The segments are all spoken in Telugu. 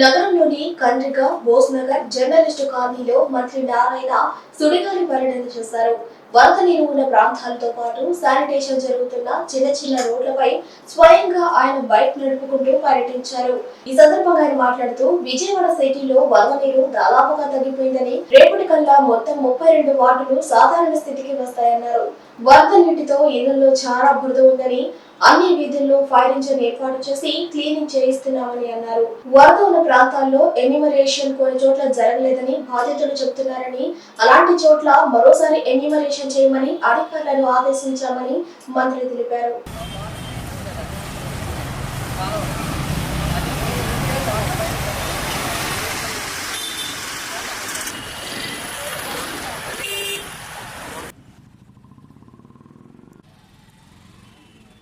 నగరంలోని కండ్రిక బోస్ నగర్ జర్నలిస్టు కాలనీలో మంత్రి నారాయణ సుడిగాలి పర్యటన చేశారు. వరద నీరు ఉన్న ప్రాంతాలతో పాటు శానిటేషన్ జరుగుతున్న చిన్న చిన్న రోడ్లపై స్వయంగా ఆయన బైక్ నడుపుకుంటూ పర్యటించారు. ఈ సందర్భంగా ఆయన మాట్లాడుతూ విజయవాడ సిటీలో వరద నీరు దాదాపుగా తగ్గిపోయిందని రేపటి కల్లా మొత్తం ముప్పై రెండు వార్డులు సాధారణ స్థితికి వస్తాయన్నారు. వరద నీటితో ఇళ్ళలో చాలా బురద ఉందని అన్ని వీధుల్లో ఫైర్ ఇంజిన్ ఏర్పాటు చేసి క్లీనింగ్ చేయిస్తున్నామని అన్నారు. వరద ఉన్న ప్రాంతాల్లో ఎన్యూమరేషన్ కొన్ని చోట్ల జరగలేదని బాధితులు చెబుతున్నారని అలాంటి చోట్ల మరోసారి ఎన్యూమరేషన్ చేయమని అధికారులను ఆదేశించామని మంత్రి తెలిపారు.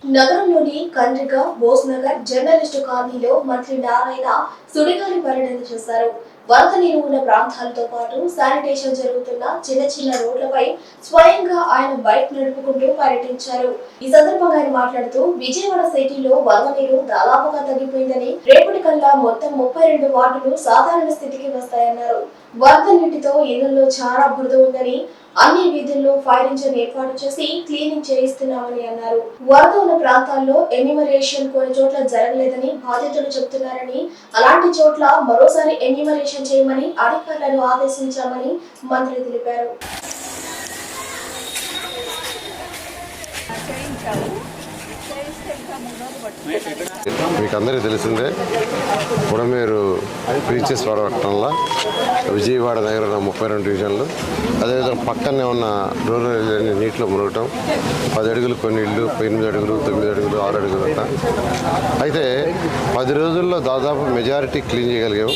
నగరంలోని కండ్రిక బోస్ నగర్ జర్నలిస్టు కాలనీలో మంత్రి నారాయణ సుడిగాలి పర్యటన చేశారు. వరద నీరు ఉన్న ప్రాంతాలతో పాటు శానిటేషన్ జరుగుతున్న చిన్న చిన్న రోడ్లపై స్వయంగా ఆయన బైక్ నడుపుకుంటూ పర్యటించారు. ఈ సందర్భంగా ఆయన మాట్లాడుతూ విజయవాడ సిటీలో వరద నీరు దాదాపుగా తగ్గిపోయిందని రేపటి కల్లా మొత్తం ముప్పై రెండు వార్డులు సాధారణ స్థితికి వస్తాయన్నారు. వరద నీటితో ఇళ్ళలో చాలా బురద ఉందని అన్ని వీధుల్లో ఫైర్ ఇంజన్ ఏర్పాటు చేసి క్లీనింగ్ చేయిస్తున్నామని అన్నారు. వరద ఉన్న ప్రాంతాల్లో ఎన్యూమరేషన్ కొన్ని చోట్ల జరగలేదని బాధితులు చెబుతున్నారని అలాంటి చోట్ల మరోసారి ఎన్యూమరేషన్ చేయమని అధికారులను ఆదేశించామని మంత్రి తెలిపారు. మీకు అందరికీ తెలిసిందే పుడమేరు బీచెస్ పడవటంలో విజయవాడ దగ్గర ఉన్న ముప్పై రెండు డివిజన్లు అదేవిధంగా పక్కనే ఉన్న రూరల్ ఏరియాని నీటిలో మునగటం పది అడుగులు కొన్ని ఇళ్ళు ఎనిమిది అడుగులు తొమ్మిది అడుగులు ఆరు అడుగులు అట్లా అయితే పది రోజుల్లో దాదాపు మెజారిటీ క్లీన్ చేయగలిగాము.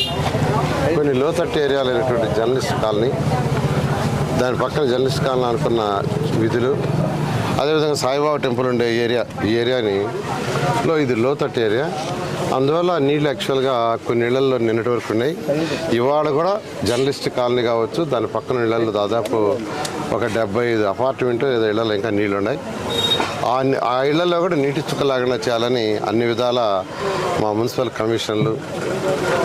కొన్ని లోతట్టు ఏరియాలు అయినటువంటి జర్నలిస్ట్ కాలనీ దాని పక్కన జర్నలిస్ట్ కాలనీ అనుకున్న విధులు అదేవిధంగా సాయిబాబా టెంపుల్ ఉండే ఏరియా ఈ ఏరియాని లో ఇది లోతట్టు ఏరియా. అందువల్ల నీళ్ళు యాక్చువల్గా కొన్ని ఇళ్ళలో నిన్నటి వరకు ఉన్నాయి. ఇవాళ కూడా జర్నలిస్ట్ కాలనీ కావచ్చు దాని పక్కన ఇళ్ళలో దాదాపు ఒక డెబ్బై ఐదు అపార్ట్మెంట్ ఏదో ఇళ్ళలో ఇంకా నీళ్ళు ఉన్నాయి ఆ ఆ ఇళ్ళలో కూడా నీటి చుక్క చేయాలని అన్ని విధాల మా మున్సిపల్ కమిషన్లు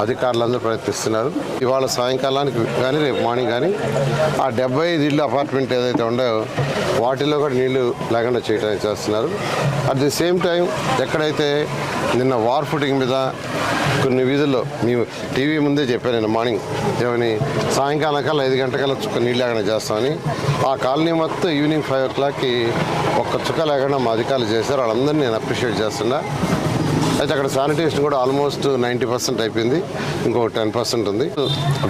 అధికారులందరూ ప్రయత్నిస్తున్నారు. ఇవాళ సాయంకాలానికి కానీ రేపు మార్నింగ్ కానీ ఆ డెబ్బై ఐదు ఇళ్ళు అపార్ట్మెంట్ ఏదైతే ఉందో వాటిలో కూడా నీళ్ళు లేకుండా చేయడానికి చేస్తున్నారు. అట్ ది సేమ్ టైం ఎక్కడైతే నిన్న వార్ ఫుటింగ్ మీద కొన్ని వీధుల్లో మేము టీవీ ముందే చెప్పాను నేను మార్నింగ్ ఏమని సాయంకాలం కల్లా ఐదు గంటకల్లా చుక్క నీళ్ళు లేకుండా చేస్తామని ఆ కాలనీ మొత్తం ఈవినింగ్ ఫైవ్ ఓ క్లాక్కి ఒక్క చుక్క లేకుండా మా అధికారులు చేశారు. వాళ్ళందరినీ నేను అప్రిషియేట్ చేస్తున్నా. అయితే అక్కడ శానిటేషన్ కూడా ఆల్మోస్ట్ నైంటీ పర్సెంట్ అయిపోయింది. ఇంకో టెన్ పర్సెంట్ ఉంది.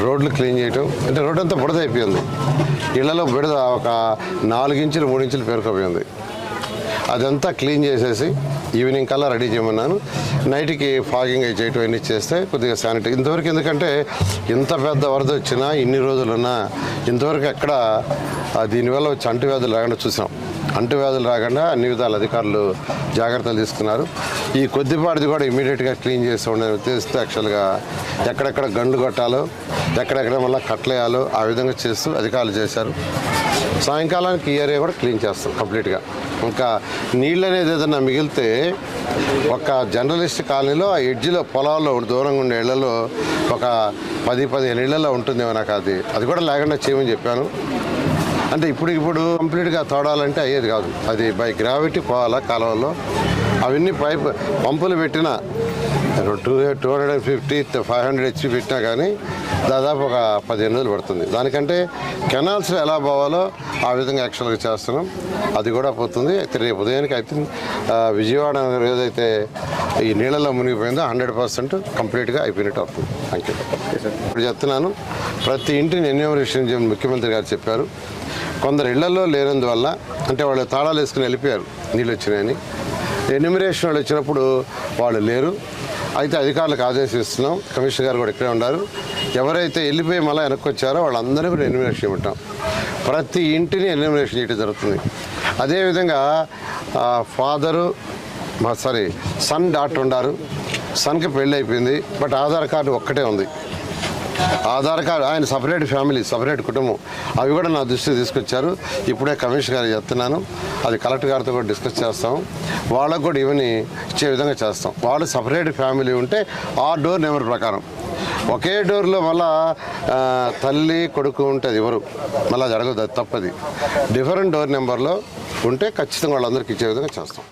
రోడ్లు క్లీన్ చేయటం అంటే రోడ్ అంతా బుడద అయిపోయింది. ఇళ్ళలో బుడద ఒక నాలుగు ఇంచులు మూడు ఇంచులు పేరుకోపోయింది. అదంతా క్లీన్ చేసేసి ఈవినింగ్ కల్లా రెడీ చేయమన్నాను. నైట్కి ఫాగింగ్ అయి చేయటం అన్నీ చేస్తే కొద్దిగా శానిటరీ ఇంతవరకు ఎందుకంటే ఇంత పెద్ద వరద వచ్చినా ఇన్ని రోజులున్నా ఇంతవరకు ఎక్కడ దీనివల్ల వచ్చి అంటువ్యాధులు లేకుండా చూసాం అంటువ్యాధులు రాకుండా అన్ని విధాల అధికారులు జాగ్రత్తలు తీసుకున్నారు. ఈ కొద్దిపాటిది కూడా ఇమీడియట్గా క్లీన్ చేసి ఉండే ఉద్దేశంతో యాక్చువల్గా ఎక్కడెక్కడ గండ్లు కొట్టాలో ఎక్కడెక్కడ మళ్ళీ కట్లేయాలో ఆ విధంగా చేస్తూ అధికారులు చేశారు. సాయంకాలానికి ఈ ఏరియా కూడా క్లీన్ చేస్తాం కంప్లీట్గా. ఇంకా నీళ్ళు అనేది ఏదన్నా మిగిలితే ఒక జర్నలిస్ట్ కాలనీలో ఆ ఎడ్జిలో పొలాల్లో దూరంగా ఉండే ఇళ్ళలో ఒక పది పదిహేను ఇళ్ళలో ఉంటుందేమో నాకు అది. అది కూడా లేకుండా చేయమని చెప్పాను. అంటే ఇప్పుడు ఇప్పుడు కంప్లీట్గా తోడాలంటే అయ్యేది కాదు. అది బై గ్రావిటీ పోవాలా కాలువలో అవన్నీ పైప్ పంపులు పెట్టిన two two hundred and fifty five hundred HP పెట్టినా కానీ దాదాపు ఒక పదిహేను రోజులు పడుతుంది. దానికంటే కెనాల్స్లో ఎలా పోవాలో ఆ విధంగా యాక్చువల్గా చేస్తున్నాం. అది కూడా పోతుంది. అయితే రేపు ఉదయానికి అయితే విజయవాడ నగరం ఏదైతే ఈ నీళ్ళలో మునిగిపోయిందో హండ్రెడ్ పర్సెంట్ కంప్లీట్గా అయిపోయినట్టు అవుతుంది. థ్యాంక్ యూ ఇప్పుడు చెప్తున్నాను ప్రతి ఇంటిని ఎన్యూమరేషన్ ముఖ్యమంత్రి గారు చెప్పారు. కొందరు ఇళ్ళలో లేనందువల్ల అంటే వాళ్ళు తాళాలు వేసుకుని వెళ్ళిపోయారు నీళ్ళు వచ్చినాయని. ఎన్యూమరేషన్ వాళ్ళు వచ్చినప్పుడు వాళ్ళు లేరు. అయితే అధికారులకు ఆదేశిస్తున్నాం కమిషనర్ గారు కూడా ఇక్కడే ఉన్నారు. ఎవరైతే వెళ్ళిపోయి మళ్ళీ వెనక్కి వచ్చారో వాళ్ళందరినీ కూడా ఎన్యూమినేషన్ ఇవ్వటం ప్రతి ఇంటిని ఎన్యూమినేషన్ చేయడం జరుగుతుంది. అదేవిధంగా ఫాదరు మా సారీ సన్ డాక్టర్ ఉన్నారు. సన్కి పెళ్ళి అయిపోయింది. బట్ ఆధార్ కార్డు ఒక్కటే ఉంది. ఆధార్ కార్డు ఆయన సపరేట్ ఫ్యామిలీ సపరేట్ కుటుంబం. అవి కూడా నా దృష్టికి తీసుకొచ్చారు. ఇప్పుడే కమిషనర్ గారు చెప్తున్నాను. అది కలెక్టర్ గారితో కూడా డిస్కస్ చేస్తాం. వాళ్ళకు కూడా ఇవన్నీ ఇచ్చే విధంగా చేస్తాం. వాళ్ళు సపరేట్ ఫ్యామిలీ ఉంటే ఆ డోర్ నెంబర్ ప్రకారం. ఒకే డోర్లో మళ్ళా తల్లి కొడుకు ఉంటే అది ఎవరు. మళ్ళీ అది అడగదు అది తప్పది. డిఫరెంట్ డోర్ నెంబర్లో ఉంటే ఖచ్చితంగా వాళ్ళందరికీ ఇచ్చే విధంగా చేస్తాం.